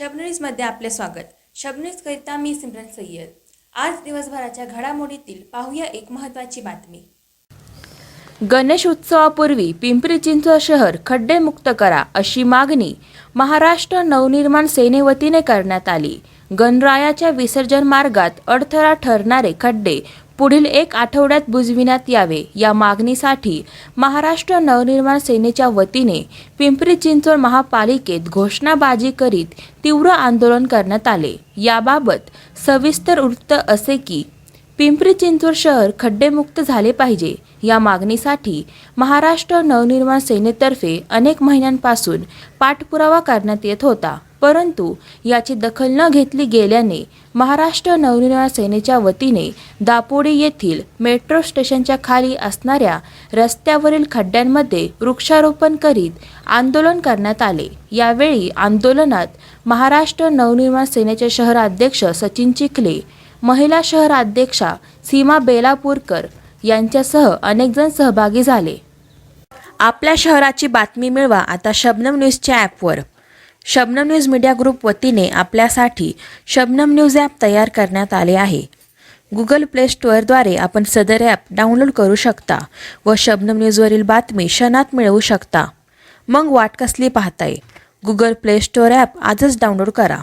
शबनीजमध्ये आपले स्वागत. शबनरीजकरिता मी सिमरन सय्यद. आज दिवसभराच्या घडामोडीतील पाहूया एक महत्त्वाची बातमी. गणेश उत्सवापूर्वी पिंपरी चिंचवड शहर खड्डेमुक्त करा अशी मागणी महाराष्ट्र नवनिर्माण सेनेवतीने करण्यात आली. गणरायाच्या विसर्जन मार्गात अडथळा ठरणारे खड्डे पुढील एक आठवड्यात बुजविण्यात यावे. या मागणीसाठी महाराष्ट्र नवनिर्माण सेनेच्या वतीने पिंपरी चिंचवड महापालिकेत घोषणाबाजी करीत तीव्र आंदोलन करण्यात आले. याबाबत सविस्तर वृत्त असे की पिंपरी चिंचवड शहर खड्डेमुक्त झाले पाहिजे या मागणीसाठी महाराष्ट्र नवनिर्माण सेनेतर्फे अनेक महिन्यांपासून पाठपुरावा करण्यात येत होता. परंतु याची दखल न घेतली गेल्याने महाराष्ट्र नवनिर्माण सेनेच्या वतीने दापोडी येथील मेट्रो स्टेशनच्या खाली असणाऱ्या रस्त्यावरील खड्ड्यांमध्ये वृक्षारोपण करीत आंदोलन करण्यात आले. यावेळी आंदोलनात महाराष्ट्र नवनिर्माण सेनेचे शहराध्यक्ष सचिन चिखले महिला शहर अध्यक्षा सीमा बेलापूरकर यांच्यासह अनेकजण सहभागी झाले. आपल्या शहराची बातमी मिळवा आता शबनम न्यूजच्या ॲपवर. शबनम न्यूज मीडिया ग्रुप वतीने आपल्यासाठी शबनम न्यूज ॲप तयार करण्यात आले आहे. गुगल प्ले स्टोअरद्वारे आपण सदर ॲप डाउनलोड करू शकता व शबनम न्यूजवरील बातमी क्षणात मिळवू शकता. मग वाट कसली पाहताय? गुगल प्ले स्टोअर ॲप आजच डाउनलोड करा.